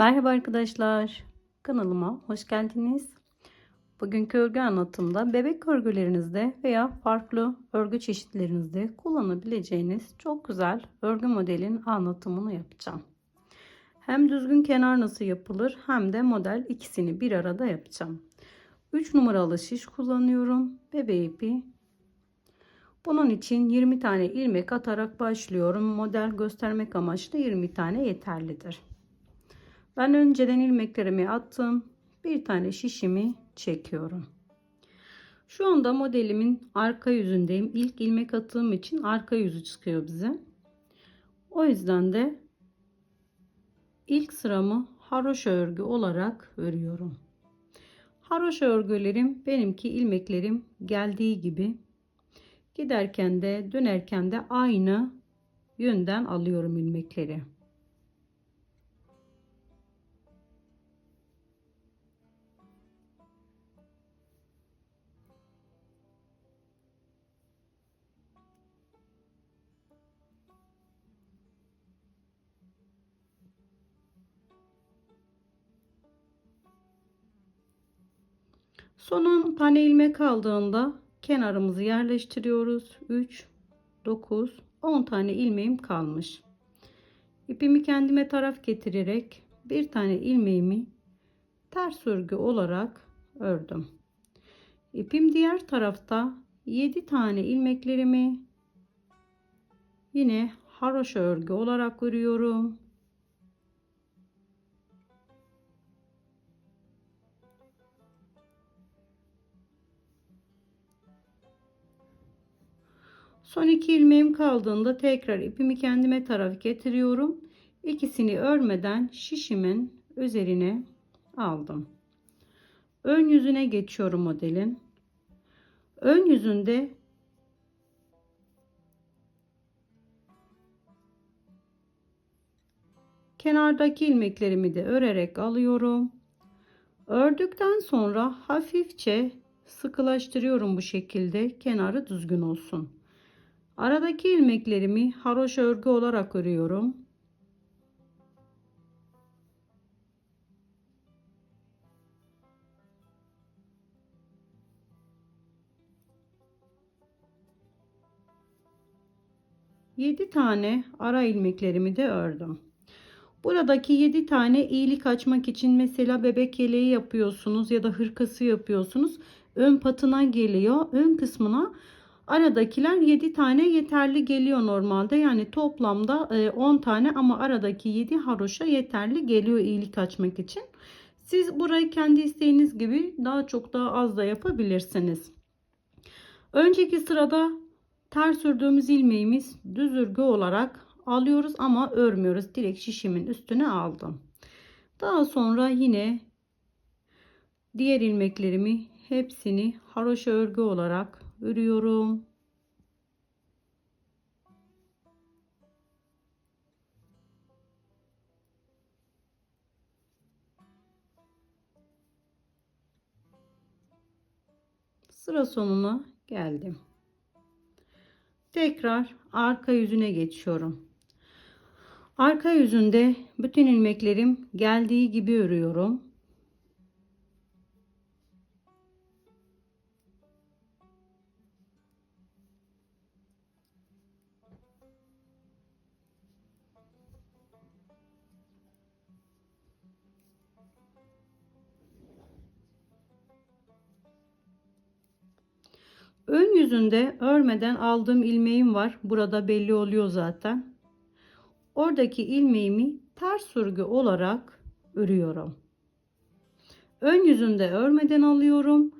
Merhaba arkadaşlar. Kanalıma hoş geldiniz. Bugünkü örgü anlatımda bebek örgülerinizde veya farklı örgü çeşitlerinizde kullanabileceğiniz çok güzel örgü modelin anlatımını yapacağım. Hem düzgün kenar nasıl yapılır hem de model ikisini bir arada yapacağım. 3 numaralı şiş kullanıyorum. Bebe ipi. Bunun için 20 tane ilmek atarak başlıyorum. Model göstermek amaçlı 20 tane yeterlidir. Ben önceden ilmeklerimi attım. Bir tane şişimi çekiyorum. Şu anda modelimin arka yüzündeyim. İlk ilmek attığım için arka yüzü çıkıyor bize. O yüzden de ilk sıramı haroşa örgü olarak örüyorum. Haroşa örgülerim benimki ilmeklerim geldiği gibi giderken de dönerken de aynı yönden alıyorum ilmekleri. Son 10 tane ilmek kaldığında kenarımızı yerleştiriyoruz. 3, 9, 10 tane ilmeğim kalmış. İpimi kendime taraf getirerek bir tane ilmeğimi ters örgü olarak ördüm. İpim diğer tarafta 7 tane ilmeklerimi yine haroşa örgü olarak örüyorum. Son iki ilmeğim kaldığında tekrar ipimi kendime taraf getiriyorum. İkisini örmeden şişimin üzerine aldım. Ön yüzüne geçiyorum modelin. Ön yüzünde kenardaki ilmeklerimi de örerek alıyorum. Ördükten sonra hafifçe sıkılaştırıyorum bu şekilde kenarı düzgün olsun. Aradaki ilmeklerimi haroşa örgü olarak örüyorum. Yedi tane ara ilmeklerimi de ördüm. Buradaki 7 tane iyilik açmak için mesela bebek yeleği yapıyorsunuz ya da hırkası yapıyorsunuz. Ön patına geliyor. Ön kısmına Aradakiler 7 tane yeterli geliyor normalde. Yani toplamda 10 e, tane ama aradaki 7 haroşa yeterli geliyor iyilik açmak için. Siz burayı kendi isteğiniz gibi daha çok daha az da yapabilirsiniz. Önceki sırada ters ördüğümüz ilmeğimiz düz örgü olarak alıyoruz ama örmüyoruz. Direkt şişimin üstüne aldım. Daha sonra yine diğer ilmeklerimi hepsini haroşa örgü olarak örüyorum. Sıra sonuna geldim. Tekrar arka yüzüne geçiyorum. Arka yüzünde bütün ilmeklerim geldiği gibi örüyorum. Ön yüzünde örmeden aldığım ilmeğim var. Burada belli oluyor zaten. Oradaki ilmeğimi ters örgü olarak örüyorum. Ön yüzünde örmeden alıyorum.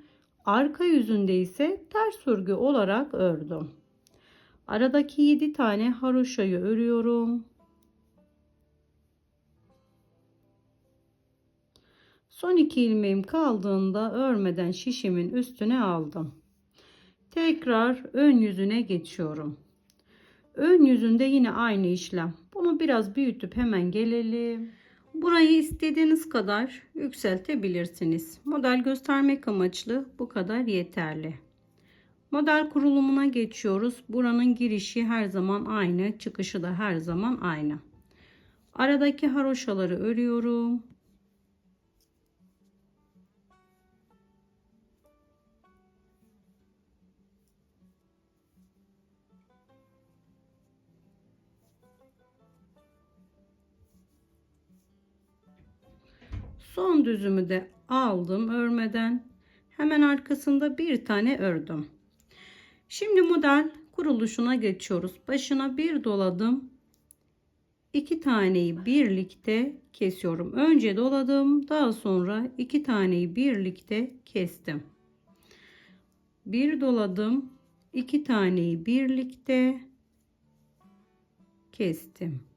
Arka yüzünde ise ters örgü olarak ördüm. Aradaki 7 tane haroşayı örüyorum. Son iki ilmeğim kaldığında örmeden şişimin üstüne aldım. Tekrar ön yüzüne geçiyorum. Ön yüzünde yine aynı işlem. Bunu biraz büyütüp hemen gelelim. Burayı istediğiniz kadar yükseltebilirsiniz. Model göstermek amaçlı bu kadar yeterli. Model kurulumuna geçiyoruz. Buranın girişi her zaman aynı, çıkışı da her zaman aynı. Aradaki haroşaları örüyorum. Son düzümü de aldım örmeden. Hemen arkasında bir tane ördüm. Şimdi model kuruluşuna geçiyoruz. Başına bir doladım. İki taneyi birlikte kesiyorum. Önce doladım. Daha sonra iki taneyi birlikte kestim. Bir doladım. iki taneyi birlikte kestim.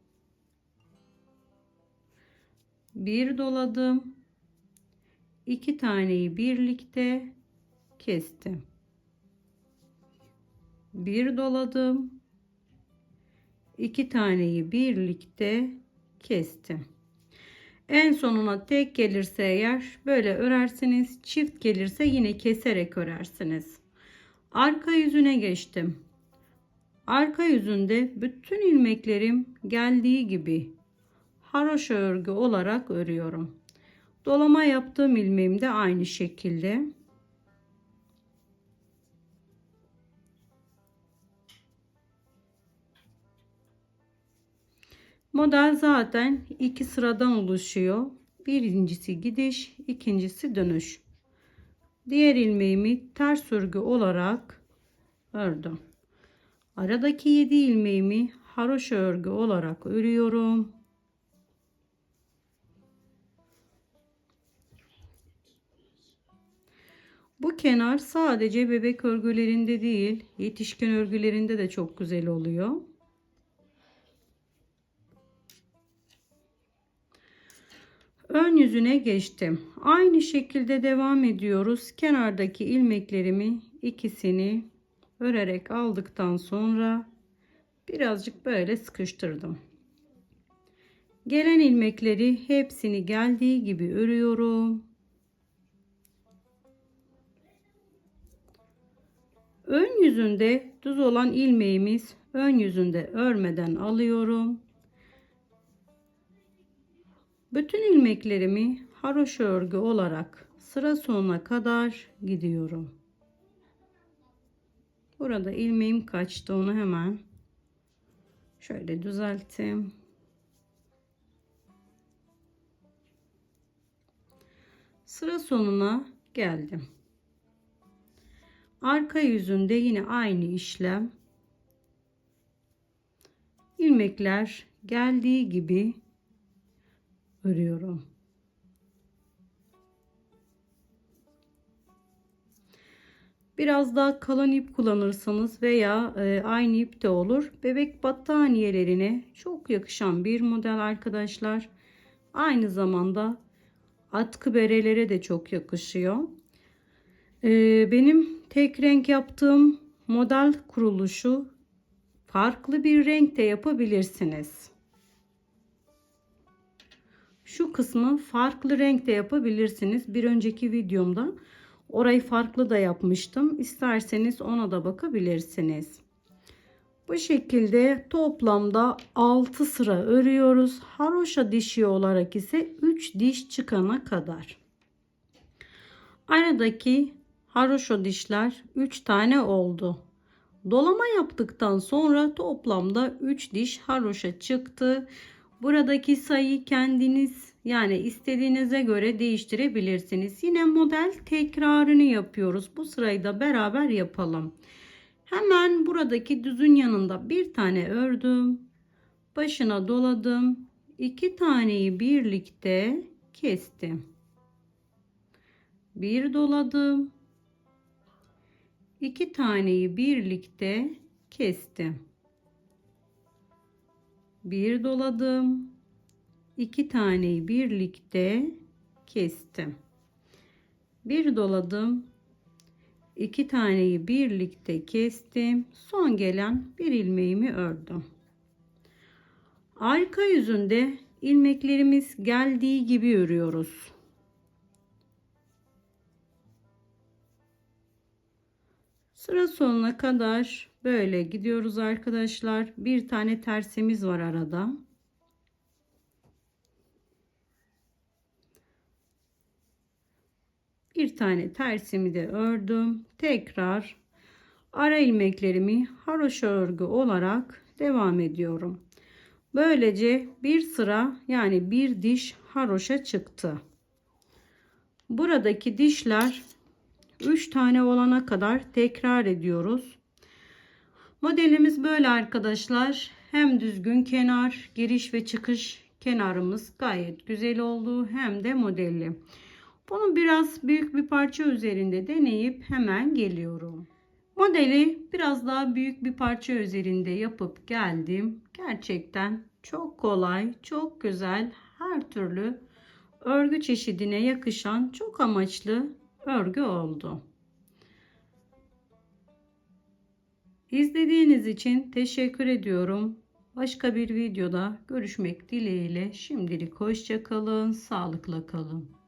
Bir doladım. iki taneyi birlikte kestim. Bir doladım. iki taneyi birlikte kestim. En sonuna tek gelirse eğer böyle örersiniz. Çift gelirse yine keserek örersiniz. Arka yüzüne geçtim. Arka yüzünde bütün ilmeklerim geldiği gibi haroşa örgü olarak örüyorum. Dolama yaptığım ilmeğim de aynı şekilde. Model zaten iki sıradan oluşuyor. Birincisi gidiş, ikincisi dönüş. Diğer ilmeğimi ters örgü olarak ördüm. Aradaki 7 ilmeğimi haroşa örgü olarak örüyorum. Bu kenar sadece bebek örgülerinde değil, yetişkin örgülerinde de çok güzel oluyor. Ön yüzüne geçtim. Aynı şekilde devam ediyoruz. Kenardaki ilmeklerimi ikisini örerek aldıktan sonra birazcık böyle sıkıştırdım. Gelen ilmekleri hepsini geldiği gibi örüyorum. Ön yüzünde düz olan ilmeğimiz ön yüzünde örmeden alıyorum. Bütün ilmeklerimi haroşa örgü olarak sıra sonuna kadar gidiyorum. Burada ilmeğim kaçtı onu hemen şöyle düzelttim. Sıra sonuna geldim. Arka yüzünde yine aynı işlem. ilmekler geldiği gibi örüyorum. Biraz daha kalın ip kullanırsanız veya e, aynı ip de olur. Bebek battaniyelerine çok yakışan bir model arkadaşlar. Aynı zamanda atkı berelere de çok yakışıyor. E, benim tek renk yaptığım model kuruluşu farklı bir renkte yapabilirsiniz. Şu kısmı farklı renkte yapabilirsiniz. Bir önceki videomda orayı farklı da yapmıştım. İsterseniz ona da bakabilirsiniz. Bu şekilde toplamda 6 sıra örüyoruz. Haroşa dişi olarak ise 3 diş çıkana kadar. Aradaki haroşa dişler 3 tane oldu. Dolama yaptıktan sonra toplamda 3 diş haroşa çıktı. Buradaki sayıyı kendiniz yani istediğinize göre değiştirebilirsiniz. Yine model tekrarını yapıyoruz. Bu sırayı da beraber yapalım. Hemen buradaki düzün yanında bir tane ördüm. Başına doladım. İki taneyi birlikte kestim. Bir doladım. İki taneyi birlikte kestim bir doladım. iki taneyi birlikte kestim. Bir doladım. iki taneyi birlikte kestim. Son gelen bir ilmeğimi ördüm. Arka yüzünde ilmeklerimiz geldiği gibi örüyoruz. Sıra sonuna kadar böyle gidiyoruz arkadaşlar. Bir tane tersimiz var arada. Bir tane tersimi de ördüm. Tekrar ara ilmeklerimi haroşa örgü olarak devam ediyorum. Böylece bir sıra yani bir diş haroşa çıktı. Buradaki dişler 3 tane olana kadar tekrar ediyoruz. Modelimiz böyle arkadaşlar. Hem düzgün kenar, giriş ve çıkış kenarımız gayet güzel oldu. Hem de modelli. Bunu biraz büyük bir parça üzerinde deneyip hemen geliyorum. Modeli biraz daha büyük bir parça üzerinde yapıp geldim. Gerçekten çok kolay, çok güzel, her türlü örgü çeşidine yakışan çok amaçlı örgü oldu. İzlediğiniz için teşekkür ediyorum. Başka bir videoda görüşmek dileğiyle şimdilik hoşça kalın, sağlıkla kalın.